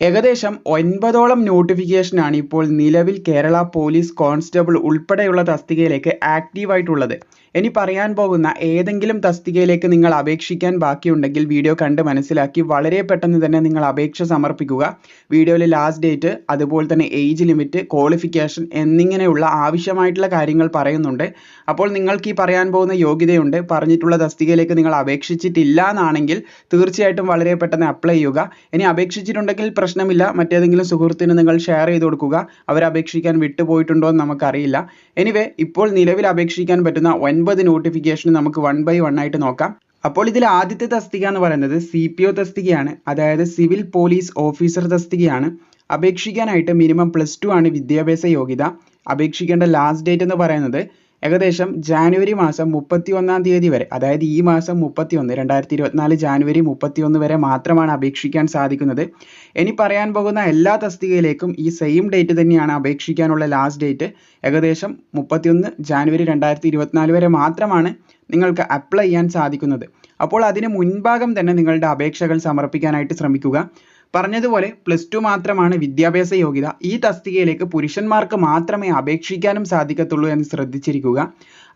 ഏകദേശം ഒൻപതോളം നോട്ടിഫിക്കേഷനാണ് ഇപ്പോൾ നിലവിൽ കേരള പോലീസ് കോൺസ്റ്റബിൾ ഉൾപ്പെടെയുള്ള തസ്തികയിലേക്ക് ആക്റ്റീവായിട്ടുള്ളത്. ഇനി പറയാൻ പോകുന്ന ഏതെങ്കിലും തസ്തികയിലേക്ക് നിങ്ങൾ അപേക്ഷിക്കാൻ ബാക്കിയുണ്ടെങ്കിൽ വീഡിയോ കണ്ട് മനസ്സിലാക്കി വളരെ പെട്ടെന്ന് തന്നെ നിങ്ങൾ അപേക്ഷ സമർപ്പിക്കുക. വീഡിയോയിലെ ലാസ്റ്റ് ഡേറ്റ് അതുപോലെ തന്നെ ഏജ് ലിമിറ്റ് ക്വാളിഫിക്കേഷൻ എന്നിങ്ങനെയുള്ള ആവശ്യമായിട്ടുള്ള കാര്യങ്ങൾ പറയുന്നുണ്ട്. അപ്പോൾ നിങ്ങൾക്ക് ഈ പറയാൻ പോകുന്ന യോഗ്യതയുണ്ട്. പറഞ്ഞിട്ടുള്ള തസ്തികയിലേക്ക് നിങ്ങൾ അപേക്ഷിച്ചിട്ടില്ല എന്നാണെങ്കിൽ തീർച്ചയായിട്ടും വളരെ പെട്ടെന്ന് അപ്ലൈ ചെയ്യുക. ഇനി അപേക്ഷിച്ചിട്ടുണ്ടെങ്കിൽ പ്രശ്നമില്ല. മറ്റേതെങ്കിലും സുഹൃത്തിന് നിങ്ങൾ ഷെയർ ചെയ്ത് കൊടുക്കുക. അവർ അപേക്ഷിക്കാൻ വിട്ടുപോയിട്ടുണ്ടോ എന്ന് നമുക്കറിയില്ല. എനിവേ ഇപ്പോൾ നിലവിൽ അപേക്ഷിക്കാൻ പറ്റുന്ന ഒൻപത് നോട്ടിഫിക്കേഷൻ നമുക്ക് വൺ ബൈ വൺ ആയിട്ട് നോക്കാം. അപ്പോൾ ഇതിൽ ആദ്യത്തെ തസ്തിക എന്ന് പറയുന്നത് സി പി ഒ തസ്തികയാണ്. അതായത് സിവിൽ പോലീസ് ഓഫീസർ തസ്തികയാണ്. അപേക്ഷിക്കാനായിട്ട് മിനിമം പ്ലസ് ടു ആണ് വിദ്യാഭ്യാസ യോഗ്യത. അപേക്ഷിക്കേണ്ട ലാസ്റ്റ് ഡേറ്റ് എന്ന് പറയുന്നത് ഏകദേശം ജാനുവരി മാസം മുപ്പത്തി ഒന്നാം തീയതി വരെ അതായത് ഈ മാസം മുപ്പത്തി ഒന്ന് രണ്ടായിരത്തി ഇരുപത്തിനാല് ജാനുവരി മുപ്പത്തി ഒന്ന് വരെ മാത്രമാണ് അപേക്ഷിക്കാൻ സാധിക്കുന്നത്. ഇനി പറയാൻ പോകുന്ന എല്ലാ തസ്തികയിലേക്കും ഈ സെയിം ഡേറ്റ് തന്നെയാണ് അപേക്ഷിക്കാനുള്ള ലാസ്റ്റ് ഡേറ്റ് ഏകദേശം മുപ്പത്തിയൊന്ന് ജാനുവരി രണ്ടായിരത്തി ഇരുപത്തിനാല് വരെ മാത്രമാണ് നിങ്ങൾക്ക് അപ്ലൈ ചെയ്യാൻ സാധിക്കുന്നത്. അപ്പോൾ അതിന് മുൻഭാഗം തന്നെ നിങ്ങളുടെ അപേക്ഷകൾ സമർപ്പിക്കാനായിട്ട് ശ്രമിക്കുക. പറഞ്ഞതുപോലെ പ്ലസ് ടു മാത്രമാണ് വിദ്യാഭ്യാസ യോഗ്യത. ഈ തസ്തികയിലേക്ക് പുരുഷന്മാർക്ക് മാത്രമേ അപേക്ഷിക്കാനും സാധിക്കത്തുള്ളൂ എന്ന് ശ്രദ്ധിച്ചിരിക്കുക.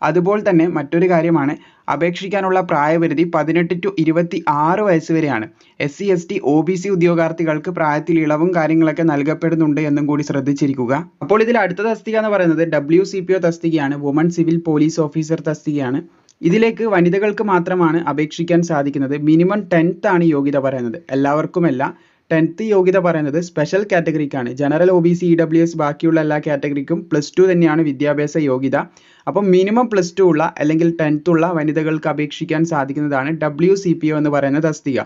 അതുപോലെ തന്നെ മറ്റൊരു കാര്യമാണ് അപേക്ഷിക്കാനുള്ള പ്രായപരിധി പതിനെട്ട് ടു ഇരുപത്തി ആറ് വയസ്സ് വരെയാണ്. S C S T O B C ഉദ്യോഗാർത്ഥികൾക്ക് പ്രായത്തിൽ ഇളവും കാര്യങ്ങളൊക്കെ നൽകപ്പെടുന്നുണ്ട് എന്നും കൂടി ശ്രദ്ധിച്ചിരിക്കുക. അപ്പോൾ ഇതിൽ അടുത്ത തസ്തിക എന്ന് പറയുന്നത് ഡബ്ല്യു സി പി ഒ തസ്തികയാണ്. വുമൺ സിവിൽ പോലീസ് ഓഫീസർ തസ്തികയാണ്. ഇതിലേക്ക് വനിതകൾക്ക് മാത്രമാണ് അപേക്ഷിക്കാൻ സാധിക്കുന്നത്. മിനിമം ടെൻത്ത് ആണ് യോഗ്യത പറയുന്നത്. എല്ലാവർക്കുമല്ല. ടെൻത്ത് യോഗ്യത പറയുന്നത് special കാറ്റഗറിക്കാണ് general O B C E W S ബാക്കിയുള്ള എല്ലാ കാറ്റഗറിക്കും പ്ലസ് ടു തന്നെയാണ് വിദ്യാഭ്യാസ യോഗ്യത. അപ്പം മിനിമം പ്ലസ് ടു ഉള്ള അല്ലെങ്കിൽ ടെൻത്ത് ഉള്ള വനിതകൾക്ക് അപേക്ഷിക്കാൻ സാധിക്കുന്നതാണ് ഡബ്ല്യു സി പി ഒ എന്ന് പറയുന്ന തസ്തിക.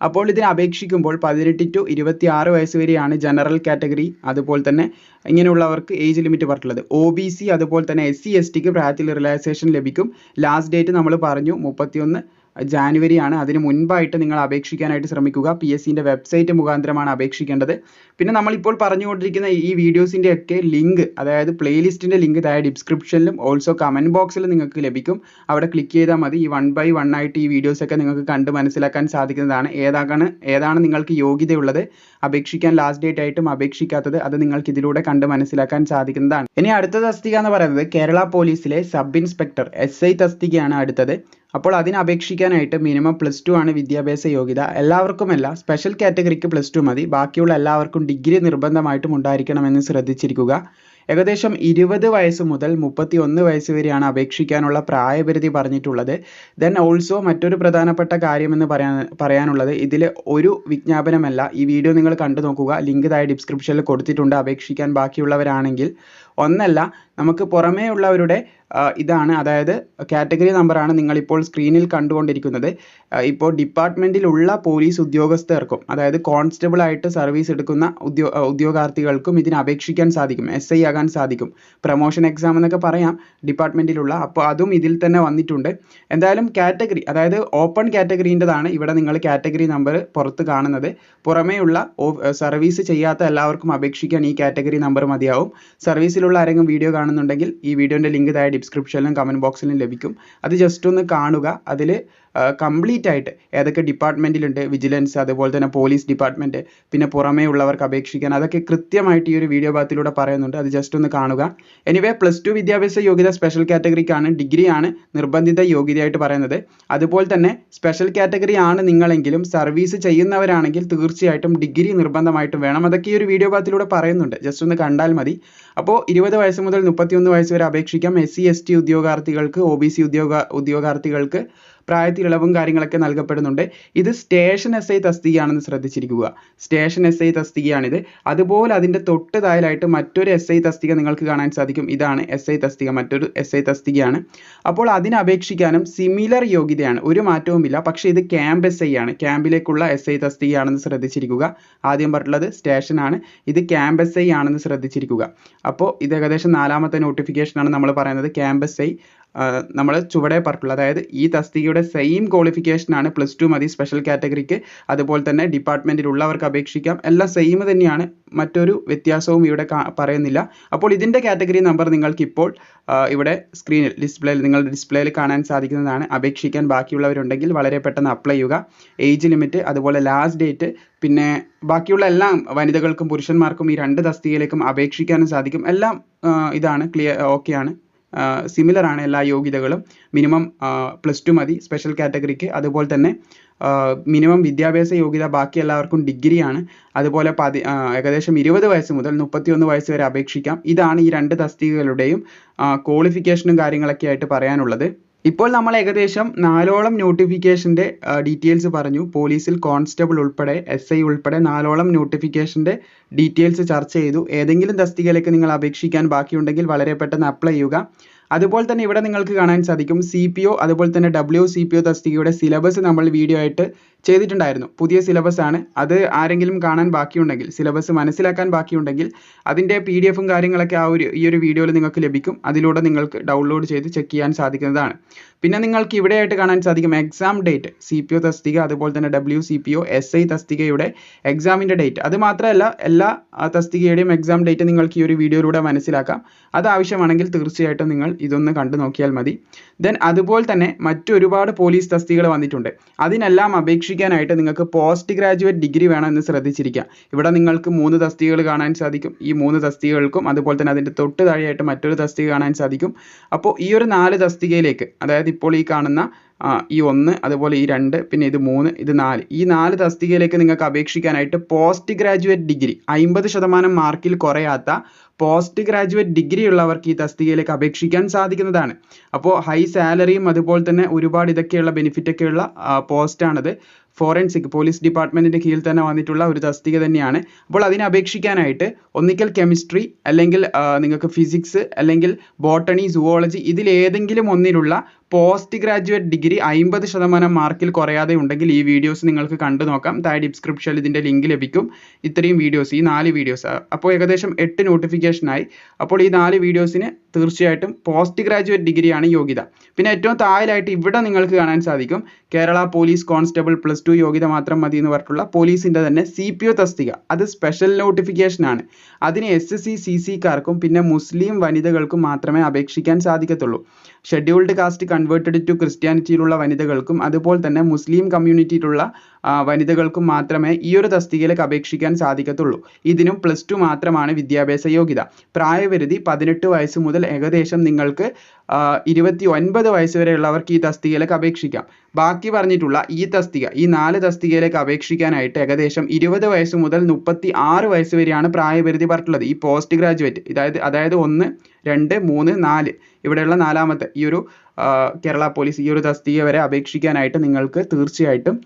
അപ്പോൾ ഇതിന് അപേക്ഷിക്കുമ്പോൾ പതിനെട്ട് ടു ഇരുപത്തി ആറ് വയസ്സ് വരെയാണ് ജനറൽ കാറ്റഗറി അതുപോലെ തന്നെ ഇങ്ങനെയുള്ളവർക്ക് ഏജ് ലിമിറ്റ് പറഞ്ഞിട്ടുള്ളത്. ഒ ബി സി അതുപോലെ തന്നെ എസ് സി എസ് ടിക്ക് പ്രായത്തിൽ റിലാക്സേഷൻ ലഭിക്കും. ലാസ്റ്റ് ഡേറ്റ് നമ്മൾ പറഞ്ഞു മുപ്പത്തിയൊന്ന് ജാനുവരി ആണ് അതിന് മുൻപായിട്ട് നിങ്ങൾ അപേക്ഷിക്കാനായിട്ട് ശ്രമിക്കുക. പി എസ് സിന്റെ വെബ്സൈറ്റ് മുഖാന്തരമാണ് അപേക്ഷിക്കേണ്ടത്. പിന്നെ നമ്മളിപ്പോൾ പറഞ്ഞുകൊണ്ടിരിക്കുന്ന ഈ വീഡിയോസിന്റെ ഒക്കെ ലിങ്ക് അതായത് പ്ലേലിസ്റ്റിന്റെ ലിങ്ക് താഴെ ഡിസ്ക്രിപ്ഷനിലും ഓൾസോ കമന്റ് ബോക്സിലും നിങ്ങൾക്ക് ലഭിക്കും. അവിടെ ക്ലിക്ക് ചെയ്താൽ മതി. ഈ വൺ ബൈ വൺ ആയിട്ട് ഈ വീഡിയോസ് ഒക്കെ നിങ്ങൾക്ക് കണ്ട് മനസ്സിലാക്കാൻ സാധിക്കുന്നതാണ്. ഏതാണ് ഏതാണ് നിങ്ങൾക്ക് യോഗ്യതയുള്ളത്? അപേക്ഷിക്കാൻ ലാസ്റ്റ് ഡേറ്റ് ആയിട്ടും അപേക്ഷിക്കാത്തത് അത് നിങ്ങൾക്ക് ഇതിലൂടെ കണ്ട് മനസ്സിലാക്കാൻ സാധിക്കുന്നതാണ്. ഇനി അടുത്ത തസ്തിക എന്ന് പറയുന്നത് കേരള പോലീസിലെ സബ് ഇൻസ്പെക്ടർ എസ് ഐ തസ്തികയാണ് അടുത്തത്. അപ്പോൾ അതിന് അപേക്ഷിക്കാനായിട്ട് മിനിമം പ്ലസ് ടു ആണ് വിദ്യാഭ്യാസ യോഗ്യത. എല്ലാവർക്കുമല്ല സ്പെഷ്യൽ കാറ്റഗറിക്ക് പ്ലസ് ടു മതി. ബാക്കിയുള്ള എല്ലാവർക്കും ഡിഗ്രി നിർബന്ധമായിട്ടും ഉണ്ടായിരിക്കണമെന്ന് ശ്രദ്ധിച്ചിരിക്കുക. ഏകദേശം ഇരുപത് വയസ്സ് മുതൽ മുപ്പത്തി ഒന്ന് വയസ്സ് വരെയാണ് അപേക്ഷിക്കാനുള്ള പ്രായപരിധി പറഞ്ഞിട്ടുള്ളത്. ദെൻ ഓൾസോ മറ്റൊരു പ്രധാനപ്പെട്ട കാര്യമെന്ന് പറയാൻ പറയാനുള്ളത് ഇതിൽ ഒരു വിജ്ഞാപനമല്ല. ഈ വീഡിയോ നിങ്ങൾ കണ്ടു നോക്കുക. ലിങ്ക് താഴെ ഡിസ്ക്രിപ്ഷനിൽ കൊടുത്തിട്ടുണ്ട്. അപേക്ഷിക്കാൻ ബാക്കിയുള്ളവരാണെങ്കിൽ ഒന്നല്ല നമുക്ക് പുറമേ ഉള്ളവരുടെ ഇതാണ് അതായത് കാറ്റഗറി നമ്പറാണ് നിങ്ങളിപ്പോൾ സ്ക്രീനിൽ കണ്ടുകൊണ്ടിരിക്കുന്നത്. ഇപ്പോൾ ഡിപ്പാർട്ട്മെന്റിലുള്ള പോലീസ് ഉദ്യോഗസ്ഥർക്കും അതായത് കോൺസ്റ്റബിൾ ആയിട്ട് സർവീസ് എടുക്കുന്ന ഉദ്യോ ഉദ്യോഗാർത്ഥികൾക്കും ഇതിന് അപേക്ഷിക്കാൻ സാധിക്കും എസ് ഐ ആകാൻ സാധിക്കും. പ്രൊമോഷൻ എക്സാം എന്നൊക്കെ പറയാം ഡിപ്പാർട്ട്മെന്റിലുള്ള അപ്പോൾ അതും ഇതിൽ തന്നെ വന്നിട്ടുണ്ട്. എന്തായാലും കാറ്റഗറി അതായത് ഓപ്പൺ കാറ്റഗറീന്റെതാണ് ഇവിടെ നിങ്ങൾ കാറ്റഗറി നമ്പർ പുറത്ത് കാണുന്നത്. പുറമേയുള്ള സർവീസ് ചെയ്യാത്ത എല്ലാവർക്കും അപേക്ഷിക്കാൻ ഈ കാറ്റഗറി നമ്പർ മതിയാവും. സർവീസിലുള്ള ആരെങ്കിലും വീഡിയോ കാണുന്നുണ്ടെങ്കിൽ ഈ വീഡിയോന്റെ ലിങ്ക് താഴെ ഡിസ്ക്രിപ്ഷനിലും കമന്റ് ബോക്സിലും ലഭിക്കും. അത് ജസ്റ്റ് ഒന്ന് കാണുക. അതിൽ കംപ്ലീറ്റ് ആയിട്ട് ഏതൊക്കെ ഡിപ്പാർട്ട്മെന്റിലുണ്ട് വിജിലൻസ് അതുപോലെ തന്നെ പോലീസ് ഡിപ്പാർട്ട്മെന്റ് പിന്നെ പുറമേ ഉള്ളവർക്ക് അപേക്ഷിക്കാൻ അതൊക്കെ കൃത്യമായിട്ട് ഈ ഒരു വീഡിയോ ഭാഗത്തിലൂടെ പറയുന്നുണ്ട്. അത് ജസ്റ്റ് ഒന്ന് കാണുക. എനിവേ പ്ലസ് ടു വിദ്യാഭ്യാസ യോഗ്യത സ്പെഷ്യൽ കാറ്റഗറിക്കാണ് ഡിഗ്രിയാണ് നിർബന്ധിത യോഗ്യതയായിട്ട് പറയുന്നത്. അതുപോലെ തന്നെ സ്പെഷ്യൽ കാറ്റഗറി ആണ് നിങ്ങളെങ്കിലും സർവീസ് ചെയ്യുന്നവരാണെങ്കിൽ തീർച്ചയായിട്ടും ഡിഗ്രി നിർബന്ധമായിട്ടും വേണം. അതൊക്കെ ഈ ഒരു വീഡിയോ ഭാഗത്തിലൂടെ പറയുന്നുണ്ട്. ജസ്റ്റ് ഒന്ന് കണ്ടാൽ മതി. അപ്പോൾ ഇരുപത് വയസ്സ് മുതൽ മുപ്പത്തിയൊന്ന് വയസ്സ് വരെ അപേക്ഷിക്കാം. എസ് സി എസ് ടി ഉദ്യോഗാർത്ഥികൾക്ക് ഒ ബി സി ഉദ്യോഗ ഉദ്യോഗാർത്ഥികൾക്ക്. പ്രായത്തിൽ ഇളവും കാര്യങ്ങളൊക്കെ നൽകപ്പെടുന്നുണ്ട്. ഇത് സ്റ്റേഷൻ എസ് ഐ തസ്തികയാണെന്ന് ശ്രദ്ധിച്ചിരിക്കുക. സ്റ്റേഷൻ എസ് ഐ തസ്തികയാണിത്. അതുപോലെ അതിന്റെ തൊട്ട് താഴെയായിട്ട് മറ്റൊരു എസ് ഐ തസ്തിക നിങ്ങൾക്ക് കാണാൻ സാധിക്കും. ഇതാണ് എസ് ഐ തസ്തിക. മറ്റൊരു എസ് ഐ തസ്തികയാണ്. അപ്പോൾ അതിന് അപേക്ഷിക്കാനും സിമിലർ യോഗ്യതയാണ്. ഒരു മാറ്റവുമില്ല. പക്ഷേ ഇത് ക്യാമ്പ് എസ് ഐ ആണ്. ക്യാമ്പിലേക്കുള്ള എസ് ഐ തസ്തികയാണെന്ന് ശ്രദ്ധിച്ചിരിക്കുക. ആദ്യം പറഞ്ഞിട്ടുള്ളത് സ്റ്റേഷനാണ് ഇത് ക്യാമ്പ് എസ് ഐ ആണെന്ന് ശ്രദ്ധിച്ചിരിക്കുക. അപ്പോൾ ഇത് ഏകദേശം നാലാമത്തെ നോട്ടിഫിക്കേഷനാണ് നമ്മൾ പറയുന്നത്. ക്യാമ്പ് എസ് ഐ നമ്മൾ ചുവടെ പറഞ്ഞിട്ടുള്ളത്. അതായത് ഈ തസ്തികയുടെ തസ്തികയുടെ സെയിം ക്വാളിഫിക്കേഷൻ ആണ് പ്ലസ് ടു മതി സ്പെഷ്യൽ കാറ്റഗറിക്ക് അതുപോലെ തന്നെ ഡിപ്പാർട്ട്മെന്റിലുള്ളവർക്ക് അപേക്ഷിക്കാം. എല്ലാം സെയിം തന്നെയാണ്. മറ്റൊരു വ്യത്യാസവും ഇവിടെ പറയുന്നില്ല. അപ്പോൾ ഇതിന്റെ കാറ്റഗറി നമ്പർ നിങ്ങൾക്ക് ഇപ്പോൾ ഇവിടെ സ്ക്രീനിൽ ഡിസ്പ്ലേയിൽ നിങ്ങളുടെ ഡിസ്പ്ലേയിൽ കാണാൻ സാധിക്കുന്നതാണ്. അപേക്ഷിക്കാൻ ബാക്കിയുള്ളവരുണ്ടെങ്കിൽ വളരെ പെട്ടെന്ന് അപ്ലൈ ചെയ്യുക. ഏജ് ലിമിറ്റ് അതുപോലെ ലാസ്റ്റ് ഡേറ്റ് പിന്നെ ബാക്കിയുള്ള എല്ലാം വനിതകൾക്കും പുരുഷന്മാർക്കും ഈ രണ്ട് തസ്തികയിലേക്കും അപേക്ഷിക്കാനും സാധിക്കും. എല്ലാം ഇതാണ് ക്ലിയർ ഓക്കെയാണ് സിമിലർ ആണ് എല്ലാ യോഗ്യതകളും. മിനിമം പ്ലസ് ടു മതി സ്പെഷ്യൽ കാറ്റഗറിക്ക് അതുപോലെ തന്നെ മിനിമം വിദ്യാഭ്യാസ യോഗ്യത ബാക്കി എല്ലാവർക്കും ഡിഗ്രിയാണ് അതുപോലെ പതി ഏകദേശം ഇരുപത് വയസ്സ് മുതൽ മുപ്പത്തിയൊന്ന് വയസ്സ് വരെ അപേക്ഷിക്കാം. ഇതാണ് ഈ രണ്ട് തസ്തികകളുടെയും ക്വാളിഫിക്കേഷനും കാര്യങ്ങളൊക്കെ ആയിട്ട് പറയാനുള്ളത്. ഇപ്പോൾ നമ്മൾ ഏകദേശം നാലോളം നോട്ടിഫിക്കേഷന്റെ ഡീറ്റെയിൽസ് പറഞ്ഞു. പോലീസിൽ കോൺസ്റ്റബിൾ ഉൾപ്പെടെ എസ് ഐ ഉൾപ്പെടെ നാലോളം നോട്ടിഫിക്കേഷന്റെ ഡീറ്റെയിൽസ് ചർച്ച ചെയ്തു. ഏതെങ്കിലും തസ്തികയിലേക്ക് നിങ്ങൾ അപേക്ഷിക്കാൻ ബാക്കിയുണ്ടെങ്കിൽ വളരെ പെട്ടെന്ന് അപ്ലൈ ചെയ്യുക. അതുപോലെ തന്നെ ഇവിടെ നിങ്ങൾക്ക് കാണാൻ സാധിക്കും സി പി ഒ അതുപോലെ തന്നെ ഡബ്ല്യു സി പി ഒ തസ്തികയുടെ സിലബസ് നമ്മൾ വീഡിയോ ആയിട്ട് ചെയ്തിട്ടുണ്ടായിരുന്നു. പുതിയ സിലബസ് ആണ്. അത് ആരെങ്കിലും കാണാൻ ബാക്കിയുണ്ടെങ്കിൽ സിലബസ് മനസ്സിലാക്കാൻ ബാക്കിയുണ്ടെങ്കിൽ അതിന്റെ പി ഡി എഫും കാര്യങ്ങളൊക്കെ ആ ഒരു ഈ ഒരു വീഡിയോയിൽ നിങ്ങൾക്ക് ലഭിക്കും. അതിലൂടെ നിങ്ങൾക്ക് ഡൗൺലോഡ് ചെയ്ത് ചെക്ക് ചെയ്യാൻ സാധിക്കുന്നതാണ്. പിന്നെ നിങ്ങൾക്ക് ഇവിടെയായിട്ട് കാണാൻ സാധിക്കും exam date C P O തസ്തിക അതുപോലെ തന്നെ W C P O S I തസ്തികയുടെ എക്സാമിന്റെ ഡേറ്റ് അത് മാത്രമല്ല എല്ലാ തസ്തികയുടെയും എക്സാം ഡേറ്റ് നിങ്ങൾക്ക് ഈ ഒരു വീഡിയോയിലൂടെ മനസ്സിലാക്കാം. അത് ആവശ്യമാണെങ്കിൽ തീർച്ചയായിട്ടും നിങ്ങൾ ഇതൊന്ന് കണ്ടു നോക്കിയാൽ മതി. ദെൻ അതുപോലെ തന്നെ മറ്റൊരുപാട് പോലീസ് തസ്തികകൾ വന്നിട്ടുണ്ട്. അതിനെല്ലാം അപേക്ഷിക്കാനായിട്ട് നിങ്ങൾക്ക് പോസ്റ്റ് ഗ്രാജുവേറ്റ് ഡിഗ്രി വേണം എന്ന് ശ്രദ്ധിച്ചിരിക്കുക ഇവിടെ നിങ്ങൾക്ക് മൂന്ന് തസ്തികകൾ കാണാൻ സാധിക്കും. ഈ മൂന്ന് തസ്തികകൾക്കും അതുപോലെ തന്നെ അതിന്റെ തൊട്ട് താഴെയായിട്ട് മറ്റൊരു തസ്തിക കാണാൻ സാധിക്കും. അപ്പോൾ ഈ ഒരു നാല് തസ്തികയിലേക്ക് അതായത് ഇപ്പോൾ ഈ കാണുന്ന ഈ ഒന്ന് അതുപോലെ ഈ രണ്ട് പിന്നെ ഇത് മൂന്ന് ഇത് നാല് ഈ നാല് തസ്തികയിലേക്ക് നിങ്ങൾക്ക് അപേക്ഷിക്കാനായിട്ട് പോസ്റ്റ് ഗ്രാജുവേറ്റ് ഡിഗ്രി അമ്പത് ശതമാനം മാർക്കിൽ കുറയാത്ത പോസ്റ്റ് ഗ്രാജുവേറ്റ് ഡിഗ്രി ഉള്ളവർക്ക് ഈ തസ്തികയിലേക്ക് അപേക്ഷിക്കാൻ സാധിക്കുന്നതാണ്. അപ്പോൾ ഹൈ സാലറിയും അതുപോലെ തന്നെ ഒരുപാട് ഇതൊക്കെയുള്ള ബെനിഫിറ്റ് ഒക്കെയുള്ള പോസ്റ്റാണത് ഫോറൻസിക് പോലീസ് ഡിപ്പാർട്ട്മെന്റിന്റെ കീഴിൽ തന്നെ വന്നിട്ടുള്ള ഒരു തസ്തിക തന്നെയാണ്. അപ്പോൾ അതിനെ അപേക്ഷിക്കാനായിട്ട് ഒന്നിക്കൽ കെമിസ്ട്രി അല്ലെങ്കിൽ നിങ്ങൾക്ക് ഫിസിക്സ് അല്ലെങ്കിൽ ബോട്ടണി സുവോളജി ഇതിലേതെങ്കിലും ഒന്നിലുള്ള പോസ്റ്റ് ഗ്രാജുവേറ്റ് ഡിഗ്രി അമ്പത് ശതമാനം മാർക്കിൽ കുറയാതെ ഉണ്ടെങ്കിൽ ഈ വീഡിയോസ് നിങ്ങൾക്ക് കണ്ടു നോക്കാം. താഴെ ഡിസ്ക്രിപ്ഷനിൽ ഇതിന്റെ ലിങ്ക് ലഭിക്കും. ഇത്രയും വീഡിയോസ് ഈ നാല് വീഡിയോസ് അപ്പോൾ ഏകദേശം എട്ട് നോട്ടിഫിക്കേഷനായി അപ്പോൾ ഈ നാല് വീഡിയോസിന് തീർച്ചയായിട്ടും പോസ്റ്റ് ഗ്രാജുവേറ്റ് ഡിഗ്രിയാണ് യോഗ്യത. പിന്നെ ഏറ്റവും താഴെയായിട്ട് ഇവിടെ നിങ്ങൾക്ക് കാണാൻ സാധിക്കും Kerala police constable plus two യോഗ്യത മാത്രം മതി എന്ന് പറഞ്ഞിട്ടുള്ള പോലീസിന്റെ തന്നെ സി പി ഒ തസ്തിക. അത് സ്പെഷ്യൽ നോട്ടിഫിക്കേഷനാണ് അതിന് എസ് എസ് സി സി സിക്കാർക്കും പിന്നെ മുസ്ലിം വനിതകൾക്കും മാത്രമേ അപേക്ഷിക്കാൻ സാധിക്കത്തുള്ളൂ. ഷെഡ്യൂൾഡ് കാസ്റ്റ് കൺവേർട്ടഡ് ടു ക്രിസ്ത്യാനിറ്റിയിലുള്ള വനിതകൾക്കും അതുപോലെ തന്നെ മുസ്ലിം കമ്മ്യൂണിറ്റിയിലുള്ള വനിതകൾക്കും മാത്രമേ ഈ ഒരു തസ്തികയിലേക്ക് അപേക്ഷിക്കാൻ സാധിക്കത്തുള്ളൂ. ഇതിനും പ്ലസ് ടു മാത്രമാണ് വിദ്യാഭ്യാസ യോഗ്യത. പ്രായപരിധി പതിനെട്ട് വയസ്സ് മുതൽ ഏകദേശം നിങ്ങൾക്ക് ഇരുപത്തി ഒൻപത് വയസ്സ് വരെയുള്ളവർക്ക് ഈ തസ്തികയിലേക്ക് അപേക്ഷിക്കാം ബാക്കി പറഞ്ഞിട്ടുള്ള ഈ തസ്തിക ഈ നാല് തസ്തികയിലേക്ക് അപേക്ഷിക്കാനായിട്ട് ഏകദേശം ഇരുപത് വയസ്സ് മുതൽ മുപ്പത്തി ആറ് വയസ്സ് വരെയാണ് പ്രായപരിധി പറഞ്ഞിട്ടുള്ളത്. ഈ പോസ്റ്റ് ഗ്രാജുവേറ്റ് അതായത് അതായത് ഒന്ന് രണ്ട് മൂന്ന് നാല് ഇവിടെയുള്ള നാലാമത്തെ ഈ ഒരു കേരള പോലീസ് ഈ ഒരു തസ്തിക വരെ അപേക്ഷിക്കാനായിട്ട് നിങ്ങൾക്ക് തീർച്ചയായിട്ടും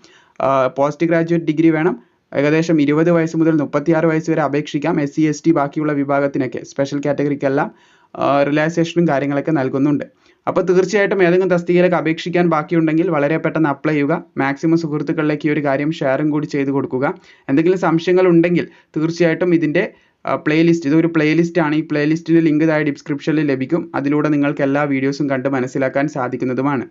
പോസ്റ്റ് ഗ്രാജുവേറ്റ് ഡിഗ്രി വേണം. ഏകദേശം ഇരുപത് വയസ്സ് മുതൽ മുപ്പത്തിയാറ് വയസ്സ് വരെ അപേക്ഷിക്കാം. എസ് സി എസ് ടി ബാക്കിയുള്ള വിഭാഗത്തിനൊക്കെ സ്പെഷ്യൽ കാറ്റഗറിക്കെല്ലാം റിലാക്സേഷനും കാര്യങ്ങളൊക്കെ നൽകുന്നുണ്ട്. അപ്പോൾ തീർച്ചയായിട്ടും ഏതെങ്കിലും തസ്തികയിലേക്ക് അപേക്ഷിക്കാൻ ബാക്കിയുണ്ടെങ്കിൽ വളരെ പെട്ടെന്ന് അപ്ലൈ ചെയ്യുക. മാക്സിമം സുഹൃത്തുക്കളിലേക്ക് ഈ ഒരു കാര്യം ഷെയറും കൂടി ചെയ്ത് കൊടുക്കുക. എന്തെങ്കിലും സംശയങ്ങൾ ഉണ്ടെങ്കിൽ തീർച്ചയായിട്ടും ഇതിന്റെ പ്ലേലിസ്റ്റ് ഇതൊരു പ്ലേലിസ്റ്റ് ആണ്. ഈ പ്ലേലിസ്റ്റിന്റെ ലിങ്ക് താഴെ ഡിസ്ക്രിപ്ഷനിൽ ലഭിക്കും. അതിലൂടെ നിങ്ങൾക്ക് എല്ലാ വീഡിയോസും കണ്ട് മനസ്സിലാക്കാൻ സാധിക്കുന്നതുമാണ്.